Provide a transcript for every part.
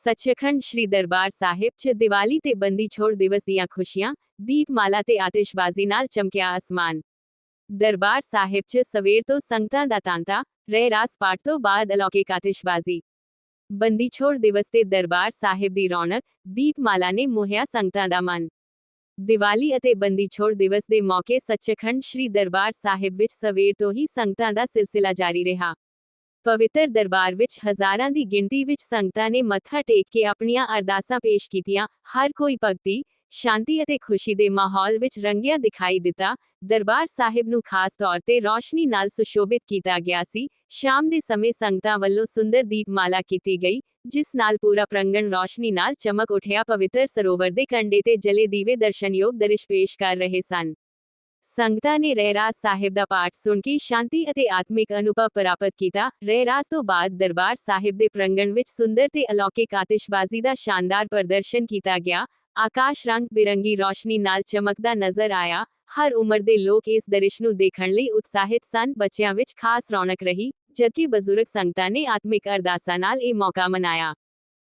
ਸੱਚਖੰਡ ਸ੍ਰੀ ਦਰਬਾਰ ਸਾਹਿਬ 'ਚ ਦੀਵਾਲੀ ਤੇ ਬੰਦੀ ਛੋੜ ਦਿਵਸ ਦੀਆਂ ਖੁਸ਼ੀਆਂ ਦੀਪਮਾਲਾ ਤੇ ਆਤਿਸ਼ਬਾਜ਼ੀ ਨਾਲ ਚਮਕਿਆ ਅਸਮਾਨ ਦਰਬਾਰ ਸਾਹਿਬ 'ਚ ਸਵੇਰ ਤੋਂ ਸੰਗਤਾਂ ਦਾ ਤਾਂਤਾ ਰਹਿ ਰਾਸ ਪਾਠ ਤੋਂ ਬਾਅਦ ਅਲੌਕਿਕ ਆਤਿਸ਼ਬਾਜ਼ੀ ਬੰਦੀ ਛੋੜ ਦਿਵਸ ਤੇ ਦਰਬਾਰ ਸਾਹਿਬ ਦੀ ਰੌਣਕ ਦੀਪਮਾਲਾ ਨੇ ਮੋਹਿਆ ਸੰਗਤਾਂ ਦਾ ਮਨ ਦੀਵਾਲੀ ਅਤੇ ਬੰਦੀ ਛੋੜ ਦਿਵਸ ਦੇ ਮੌਕੇ ਸੱਚਖੰਡ ਸ੍ਰੀ ਦਰਬਾਰ ਸਾਹਿਬ ਵਿੱਚ ਸਵੇਰ ਤੋਂ ਹੀ ਸੰਗਤਾਂ ਦਾ ਸਿਲਸਿਲਾ ਜਾਰੀ ਰਿਹਾ ਪਵਿੱਤਰ ਦਰਬਾਰ ਵਿੱਚ ਹਜ਼ਾਰਾਂ ਦੀ ਗਿਣਤੀ ਵਿੱਚ ਸੰਗਤਾਂ ਨੇ ਮੱਥਾ ਟੇਕ ਕੇ ਆਪਣੀਆਂ ਅਰਦਾਸਾਂ ਪੇਸ਼ ਕੀਤੀਆਂ। ਹਰ ਕੋਈ ਭਗਤੀ, ਸ਼ਾਂਤੀ ਅਤੇ ਖੁਸ਼ੀ ਦੇ ਮਾਹੌਲ ਵਿੱਚ ਰੰਗਿਆ ਦਿਖਾਈ ਦਿੱਤਾ। ਦਰਬਾਰ ਸਾਹਿਬ ਨੂੰ ਖਾਸ ਤੌਰ ਤੇ ਰੋਸ਼ਨੀ ਨਾਲ ਸੁਸ਼ੋਭਿਤ ਕੀਤਾ ਗਿਆ ਸੀ। ਸ਼ਾਮ ਦੇ ਸਮੇਂ ਸੰਗਤਾਂ ਵੱਲੋਂ ਸੁੰਦਰ ਦੀਪਮਾਲਾ ਕੀਤੀ ਗਈ, ਜਿਸ ਨਾਲ ਪੂਰਾ ਪ੍ਰੰਗਣ ਰੋਸ਼ਨੀ ਨਾਲ ਚਮਕ ਉਠਿਆ। ਪਵਿੱਤਰ ਸਰੋਵਰ ਦੇ ਕੰਢੇ ਤੇ ਜਲੇ ਦੀਵੇ ਦਰਸ਼ਨਯੋਗ ਦ੍ਰਿਸ਼ ਪੇਸ਼ ਕਰ ਰਹੇ ਸਨ। ਸੰਗਤਾਂ ਨੇ ਰਹਿਰਾਸ ਸਾਹਿਬ ਦਾ ਪਾਠ ਸੁਣ ਕੇ ਸ਼ਾਂਤੀ ਅਤੇ ਆਤਮਿਕ ਅਨੁਭਵ ਪ੍ਰਾਪਤ ਕੀਤਾ। ਰਹਿਰਾਸ ਤੋਂ ਬਾਅਦ ਦਰਬਾਰ ਸਾਹਿਬ ਦੇ ਪ੍ਰੰਗਣ ਵਿੱਚ ਸੁੰਦਰ ਤੇ ਅਲੌਕਿਕ ਆਤਿਸ਼ਬਾਜ਼ੀ ਦਾ ਸ਼ਾਨਦਾਰ ਪ੍ਰਦਰਸ਼ਨ ਕੀਤਾ ਗਿਆ। ਆਕਾਸ਼ ਰੰਗ ਬਿਰੰਗੀ ਰੋਸ਼ਨੀ ਨਾਲ ਚਮਕਦਾ ਨਜ਼ਰ ਆਇਆ। ਹਰ ਉਮਰ ਦੇ ਲੋਕ ਇਸ ਦ੍ਰਿਸ਼ ਨੂੰ ਦੇਖਣ ਲਈ ਉਤਸ਼ਾਹਿਤ ਸਨ। ਬੱਚਿਆਂ ਵਿੱਚ ਖਾਸ ਰੌਣਕ ਰਹੀ, ਜਦਕਿ ਬਜ਼ੁਰਗ ਸੰਗਤਾਂ ਨੇ ਆਤਮਿਕ ਅਰਦਾਸਾਂ ਨਾਲ ਇਹ ਮੌਕਾ ਮਨਾਇਆ।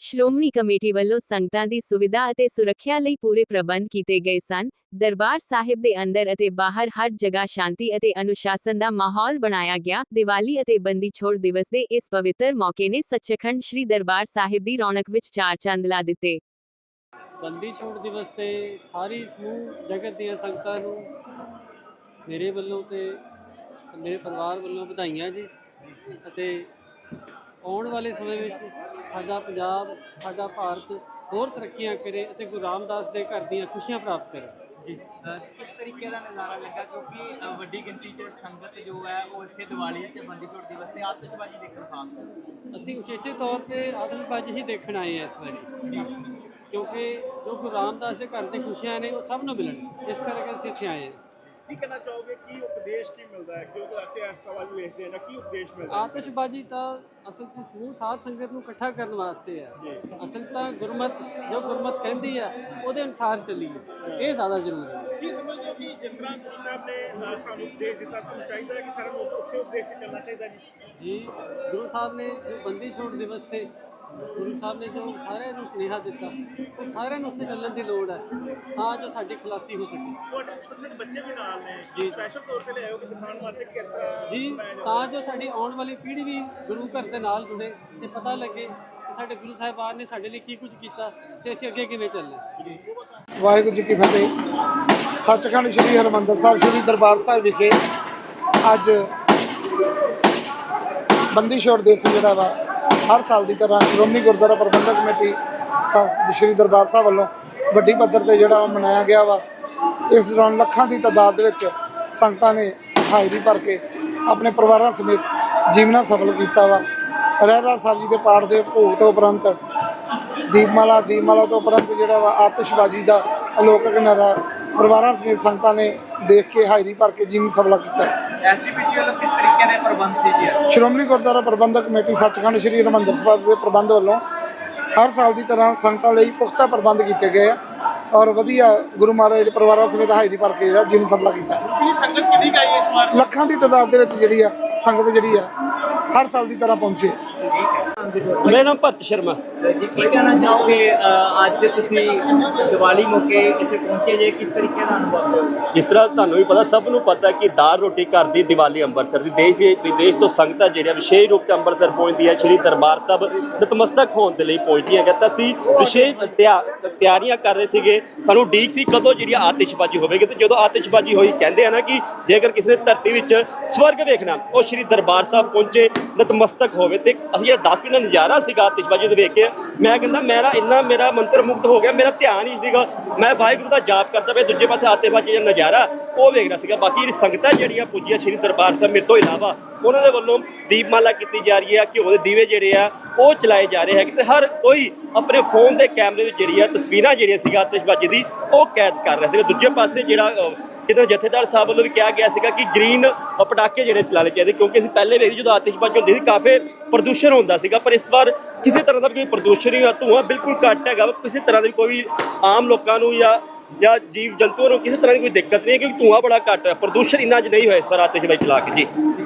ਸ਼੍ਰੋਮਣੀ ਕਮੇਟੀ ਵੱਲੋਂ ਸੰਗਤਾਂ ਦੀ ਸੁਵਿਧਾ ਅਤੇ ਸੁਰੱਖਿਆ ਲਈ ਪੂਰੇ ਪ੍ਰਬੰਧ ਕੀਤੇ ਗਏ ਸਨ। ਦਰਬਾਰ ਸਾਹਿਬ ਦੇ ਅੰਦਰ ਅਤੇ ਬਾਹਰ ਹਰ ਜਗ੍ਹਾ ਸ਼ਾਂਤੀ ਅਤੇ ਅਨੁਸ਼ਾਸਨ ਦਾ ਮਾਹੌਲ ਬਣਾਇਆ ਗਿਆ। ਦੀਵਾਲੀ ਅਤੇ ਬੰਦੀ ਛੋੜ ਦਿਵਸ ਦੇ ਇਸ ਪਵਿੱਤਰ ਮੌਕੇ ਨੇ ਸੱਚਖੰਡ ਸ੍ਰੀ ਦਰਬਾਰ ਸਾਹਿਬ ਦੀ ਰੌਣਕ ਵਿੱਚ ਚਾਰ ਚੰਦ ਲਾ ਦਿੱਤੇ। ਬੰਦੀ ਛੋੜ ਦਿਵਸ ਤੇ ਸਾਰੀ ਸਮੂਹ, ਜਗਤ ਦੀਆਂ ਸੰਗਤਾਂ ਨੂੰ ਮੇਰੇ ਵੱਲੋਂ ਤੇ ਮੇਰੇ ਪਰਿਵਾਰ ਵੱਲੋਂ ਵਧਾਈਆਂ ਜੀ। ਅਤੇ ਆਉਣ ਵਾਲੇ ਸਮੇਂ ਵਿੱਚ ਸਾਡਾ ਪੰਜਾਬ ਸਾਡਾ ਭਾਰਤ ਹੋਰ ਤਰੱਕੀਆਂ ਕਰੇ ਅਤੇ ਗੁਰੂ ਰਾਮਦਾਸ ਦੇ ਘਰ ਦੀਆਂ ਖੁਸ਼ੀਆਂ ਪ੍ਰਾਪਤ ਕਰੇ। ਜੀ ਕਿਸ ਤਰੀਕੇ ਦਾ ਨਜ਼ਾਰਾ ਲੱਗਾ? ਕਿਉਂਕਿ ਵੱਡੀ ਗਿਣਤੀ 'ਚ ਸੰਗਤ ਜੋ ਹੈ ਉਹ ਇੱਥੇ ਦੀਵਾਲੀ ਤੇ ਬੰਦੀ ਛੋੜ ਦਿਵਸ ਤੇ ਆਤਿਸ਼ਬਾਜ਼ੀ ਦੇਖਣ ਖਾਸ ਅਸੀਂ ਉਚੇਚੇ ਤੌਰ ਤੇ ਆਤਿਸ਼ਬਾਜ਼ੀ ਹੀ ਦੇਖਣ ਆਏ ਹਾਂ ਇਸ ਵਾਰੀ। ਜੀ। ਕਿਉਂਕਿ ਜੋ ਗੁਰੂ ਰਾਮਦਾਸ ਦੇ ਘਰ ਦੀ ਖੁਸ਼ੀਆਂ ਨੇ ਉਹ ਸਭ ਨੂੰ ਮਿਲਣ। ਇਸ ਕਰਕੇ ਅਸੀਂ ਇੱਥੇ ਆਏ ਹਾਂ। ਕੀ ਕਹਿਣਾ ਚਾਹੋਗੇ? ਕੀ ਉਪਦੇਸ਼ ਕੀ ਮਿਲਦਾ ਹੈ? ਕਿਉਂਕਿ ਅਸੀਂ ਇਸ ਤਰ੍ਹਾਂ ਵੀ ਵੇਖਦੇ ਹਾਂ ਨਾ ਕੀ ਉਪਦੇਸ਼ ਮਿਲਦਾ ਹੈ? ਆਤਿਸ਼ਬਾਜ਼ੀ ਤਾਂ ਅਸਲ 'ਚ ਸਮੂਹ ਸਾਧ ਸੰਗਤ ਨੂੰ ਇਕੱਠਾ ਕਰਨ ਵਾਸਤੇ ਹੈ। ਜੀ। ਅਸਲ 'ਚ ਤਾਂ ਗੁਰਮਤ ਜੋ ਗੁਰਮਤ ਕਹਿੰਦੀ ਹੈ ਉਹਦੇ ਅਨੁਸਾਰ ਚੱਲੀਏ ਇਹ ਜ਼ਿਆਦਾ ਜ਼ਰੂਰੀ ਹੈ। ਕੀ ਸਮਝਦੇ ਹੋ ਕਿ ਜਿਸ ਤਰ੍ਹਾਂ ਗੁਰੂ ਸਾਹਿਬ ਨੇ ਅ, ਸਾਨੂੰ ਉਪਦੇਸ਼ ਦਿੱਤਾ ਸਾਨੂੰ ਚਾਹੀਦਾ ਹੈ ਕਿ ਸਾਰਿਆਂ ਨੂੰ ਉਸੇ ਉਪਦੇਸ਼ 'ਤੇ ਚੱਲਣਾ ਚਾਹੀਦਾ ਜੀ? ਜੀ ਗੁਰੂ ਸਾਹਿਬ ਨੇ ਜੋ ਬੰਦੀ ਛੋੜ ਦਿਵਸ ਤੇ ਗੁਰੂ ਸਾਹਿਬ ਨੇ ਜੋ ਸਾਰਿਆਂ ਨੂੰ ਸੁਨੇਹਾ ਦਿੱਤਾ ਉਹ ਸਾਰਿਆਂ ਨੂੰ ਉਸ ਤੇ ਚੱਲਣ ਦੀ ਲੋੜ ਹੈ ਤਾਂ ਜੋ ਸਾਡੀ ਖਲਾਸੀ ਹੋ ਸਕੇ। ਤੁਹਾਡੇ ਛੋਟੇ ਛੋਟੇ ਬੱਚੇ ਵੀ ਨਾਲ ਨੇ ਜੀ। ਸਪੈਸ਼ਲ ਤੌਰ ਤੇ ਲਿਆਓ ਕਿ ਦਿਖਾਉਣ ਵਾਸਤੇ ਕਿ ਕਿਸ ਤਰ੍ਹਾਂ ਜੀ ਤਾਂ ਸਾਡੀ ਆਉਣ ਵਾਲੀ ਪੀੜ੍ਹੀ ਵੀ ਗੁਰੂ ਘਰ ਦੇ ਨਾਲ ਜੁੜੇ ਤੇ ਪਤਾ ਲੱਗੇ ਕਿ ਸਾਡੇ ਗੁਰੂ ਸਾਹਿਬਾਨ ਨੇ ਸਾਡੇ ਲਈ ਕੀ ਕੁਝ ਕੀਤਾ ਤੇ ਅਸੀਂ ਅੱਗੇ ਕਿਵੇਂ ਚੱਲਣਾ ਵਾਹਿਗੁਰੂ ਜੀ ਕੀ ਫਤਿਹ। ਸੱਚਖੰਡ ਸ੍ਰੀ ਹਰਿਮੰਦਰ ਸਾਹਿਬ ਸ੍ਰੀ ਦਰਬਾਰ ਸਾਹਿਬ ਵਿਖੇ ਅੱਜ ਬੰਦੀ ਛੋੜ ਦਿਵਸ ਜਿਹੜਾ ਵਾ ਹਰ ਸਾਲ ਦੀ ਤਰ੍ਹਾਂ ਸ਼੍ਰੋਮਣੀ ਗੁਰਦੁਆਰਾ ਪ੍ਰਬੰਧਕ ਕਮੇਟੀ ਸਾ- ਸ੍ਰੀ ਦਰਬਾਰ ਸਾਹਿਬ ਵੱਲੋਂ ਵੱਡੀ ਪੱਧਰ ਤੇ ਜਿਹੜਾ ਉਹ ਮਨਾਇਆ ਗਿਆ ਵਾ। ਇਸ ਦੌਰਾਨ ਲੱਖਾਂ ਦੀ ਤਾਦਾਦ ਵਿੱਚ ਸੰਗਤਾਂ ਨੇ ਹਾਜ਼ਰੀ ਭਰ ਕੇ ਆਪਣੇ ਪਰਿਵਾਰਾਂ ਸਮੇਤ ਜੀਵਨਾ ਸਫਲ ਕੀਤਾ ਵਾ। ਰਹਿਰਾ ਸਾਹਿਬ ਜੀ ਦੇ ਪਾਠ ਦੇ ਭੋਗ ਤੋਂ ਉਪਰੰਤ, ਦੀਪਮਾਲਾ ਦੀਪਮਾਲਾ ਤੋਂ ਉਪਰੰਤ ਜਿਹੜਾ ਵਾ ਆਤਿਸ਼ਬਾਜ਼ੀ ਦਾ ਅਲੋਕਕ ਨਾਰਾ ਪਰਿਵਾਰਾਂ ਸਮੇਤ ਸੰਗਤਾਂ ਨੇ ਦੇਖ ਕੇ ਹਾਜ਼ਰੀ ਭਰ ਕੇ ਜੀਵਨ ਸਫਲਾ ਕੀਤਾ ਹੈ। ਐਸਜੀਪੀਸੀ ਵੱਲੋਂ ਕਿਸ ਤਰੀਕੇ ਦੇ ਪ੍ਰਬੰਧ ਸੀ ਜੀ? ਸ਼੍ਰੋਮਣੀ ਗੁਰਦੁਆਰਾ ਪ੍ਰਬੰਧਕ ਕਮੇਟੀ ਸੱਚਖੰਡ ਸ੍ਰੀ ਹਰਿਮੰਦਰ ਸਾਹਿਬ ਦੇ ਪ੍ਰਬੰਧ ਵੱਲੋਂ ਹਰ ਸਾਲ ਦੀ ਤਰ੍ਹਾਂ ਸੰਗਤਾਂ ਲਈ ਪੁਖਤਾ ਪ੍ਰਬੰਧ ਕੀਤੇ ਗਏ ਆ ਔਰ ਵਧੀਆ ਗੁਰੂ ਮਹਾਰਾਜ ਦੇ ਪਰਿਵਾਰਾਂ ਸਮੇਤ ਹਾਜ਼ਰੀ ਭਰ ਕੇ ਜਿਹੜਾ ਜੀਵਨ ਸਫਲਾ ਕੀਤਾ ਹੈ। ਕੀ ਸੰਗਤ ਕਿੰਨੀ ਕੁ ਆਈ ਹੈ ਇਸ ਵਾਰ? ਲੱਖਾਂ ਦੀ ਤਾਦਾਦ ਦੇ ਵਿੱਚ ਜਿਹੜੀ ਆ ਸੰਗਤ ਜਿਹੜੀ ਆ ਹਰ ਸਾਲ ਦੀ ਤਰ੍ਹਾਂ ਪਹੁੰਚੇ ਮੇਰਾ ਨਾਮ ਭਰਤ ਸ਼ਰਮਾ। ਜੀ, ਕੀ ਕਹਿਣਾ ਚਾਹੋਗੇ ਅੱਜ ਦੇ ਤੁਸੀਂ ਦੀਵਾਲੀ ਮੌਕੇ ਇੱਥੇ ਪਹੁੰਚੇ ਜੇ, ਕਿਸ ਤਰੀਕੇ ਦਾ ਅਨੁਭਵ ਹੋਇਆ? ਜਿਸ ਤਰ੍ਹਾਂ ਤੁਹਾਨੂੰ ਵੀ ਪਤਾ, ਸਭ ਨੂੰ ਪਤਾ ਕਿ ਦਾਲ ਰੋਟੀ ਘਰ ਦੀ ਦੀਵਾਲੀ ਅੰਮ੍ਰਿਤਸਰ ਦੀ, ਦੇਸ਼ ਵੀ ਵਿਦੇਸ਼ ਤੋਂ ਸੰਗਤਾਂ ਜਿਹੜੀਆਂ ਵਿਸ਼ੇਸ਼ ਰੂਪ ਤੇ ਅੰਮ੍ਰਿਤਸਰ ਪਹੁੰਚਦੀ ਹੈ ਸ਼੍ਰੀ ਦਰਬਾਰ ਸਾਹਿਬ ਨਤਮਸਤਕ ਹੋਣ ਦੇ ਲਈ ਪਹੁੰਚਦੀਆਂ ਹੈਗਾ ਤਾਂ ਅਸੀਂ ਵਿਸ਼ੇਸ਼ ਤਿਆ- ਤਿਆਰੀਆਂ ਕਰ ਰਹੇ ਸੀਗੇ। ਸਾਨੂੰ ਡੀਕ ਸੀ ਕਦੋਂ ਜਿਹੜੀ ਆਤਿਸ਼ਬਾਜ਼ੀ ਹੋਵੇਗੀ, ਤੇ ਜਦੋਂ ਆਤਿਸ਼ਬਾਜ਼ੀ ਹੋਈ, ਕਹਿੰਦੇ ਆ ਨਾ ਕਿ ਜੇਕਰ ਕਿਸੇ ਨੇ ਧਰਤੀ ਵਿੱਚ ਸਵਰਗ ਵੇਖਣਾ, ਉਹ ਸ਼੍ਰੀ ਦਰਬਾਰ ਸਾਹਿਬ ਪਹੁੰਚੇ, ਨਤਮਸਤਕ ਹੋਵੇ। ਤੇ ਅਸੀਂ ਜਿਹੜਾ 10 ਮਿੰਟ ਦਾ ਨਜ਼ਾਰਾ ਸੀਗਾ ਆਤਿਸ਼ਬਾਜ਼ੀ ਦੇ ਵੇਖ ਕੇ ਮੈਂ ਕਹਿੰਦਾ, ਮੇਰਾ ਇੰਨਾ ਮੇਰਾ ਮੰਤਰ ਮੁਕਤ ਹੋ ਗਿਆ, ਮੇਰਾ ਧਿਆਨ ਹੀ ਸੀਗਾ। ਮੈਂ ਵਾਹਿਗੁਰੂ ਦਾ ਜਾਪ ਕਰਦਾ ਪਿਆ, ਦੂਜੇ ਪਾਸੇ ਆਤਿਸ਼ਬਾਜ਼ੀ ਦਾ ਨਜ਼ਾਰਾ, ਉਹ ਵੇਖ ਰਿਹਾ ਸੀਗਾ। ਬਾਕੀ ਜਿਹੜੀ ਸੰਗਤਾਂ ਜਿਹੜੀਆਂ ਪੁੱਜੀਆਂ ਸ਼੍ਰੀ ਦਰਬਾਰ ਸਾਹਿਬ, ਮੇਰੇ ਤੋਂ ਇਲਾਵਾ, ਉਹਨਾਂ ਦੇ ਵੱਲੋਂ ਦੀਪਮਾਲਾ ਕੀਤੀ ਜਾ ਰਹੀ ਹੈ, ਘਿਓ ਦੇ ਦੀਵੇ ਜਿਹੜੇ ਆ ਉਹ ਚਲਾਏ ਜਾ ਰਹੇ ਹੈਗੇ ਤੇ ਹਰ ਕੋਈ ਆਪਣੇ ਫੋਨ ਦੇ ਕੈਮਰੇ ਵਿੱਚ ਜਿਹੜੀ ਆ ਤਸਵੀਰਾਂ ਜਿਹੜੀਆਂ ਸੀਗਾ ਆਤਿਸ਼ਬਾਜ਼ੀ ਦੀ ਉਹ ਕੈਦ ਕਰ ਰਿਹਾ ਸੀਗਾ। ਦੂਜੇ ਪਾਸੇ ਜਿਹੜਾ ਅ, ਕਿਤੇ ਜਥੇਦਾਰ ਸਾਹਿਬ ਵੱਲੋਂ ਵੀ ਕਿਹਾ ਗਿਆ ਸੀਗਾ ਕਿ ਗ੍ਰੀਨ ਪਟਾਕੇ ਜਿਹੜੇ ਚਲਾਣੇ ਚਾਹੀਦੇ ਕਿਉਂਕਿ ਅਸੀਂ ਪਹਿਲੇ ਵੇਖਦੇ ਜਦੋਂ ਆਤਿਸ਼ਬਾਜ਼ੀ ਹੁੰਦੀ ਸੀ ਕਾਫੀ ਪ੍ਰਦੂਸ਼ਣ ਹੁੰਦਾ ਸੀਗਾ ਪਰ ਇਸ ਵਾਰ ਕਿਸੇ ਤਰ੍ਹਾਂ ਦਾ ਕੋਈ ਪ੍ਰਦੂਸ਼ਣ ਨਹੀਂ ਹੋਇਆ। ਧੂੰਆਂ ਬਿਲਕੁਲ ਘੱਟ ਹੈਗਾ ਕਿਸੇ ਤਰ੍ਹਾਂ ਦੀ ਕੋਈ ਆਮ ਲੋਕਾਂ ਨੂੰ ਜਾਂ ਜਾਂ ਜੀਵ ਜੰਤੂਆਂ ਨੂੰ ਕਿਸੇ ਤਰ੍ਹਾਂ ਦੀ ਕੋਈ ਦਿੱਕਤ ਨਹੀਂ ਹੈ ਕਿਉਂਕਿ ਧੂੰਆਂ ਬੜਾ ਘੱਟ ਹੈ ਪ੍ਰਦੂਸ਼ਣ ਇੰਨਾ ਅੱਜ ਨਹੀਂ ਹੋਇਆ ਇਸ ਵਾਰ ਆਤਿਸ਼ਬਾਜ਼ੀ ਚਲਾ ਕੇ। ਜੀ।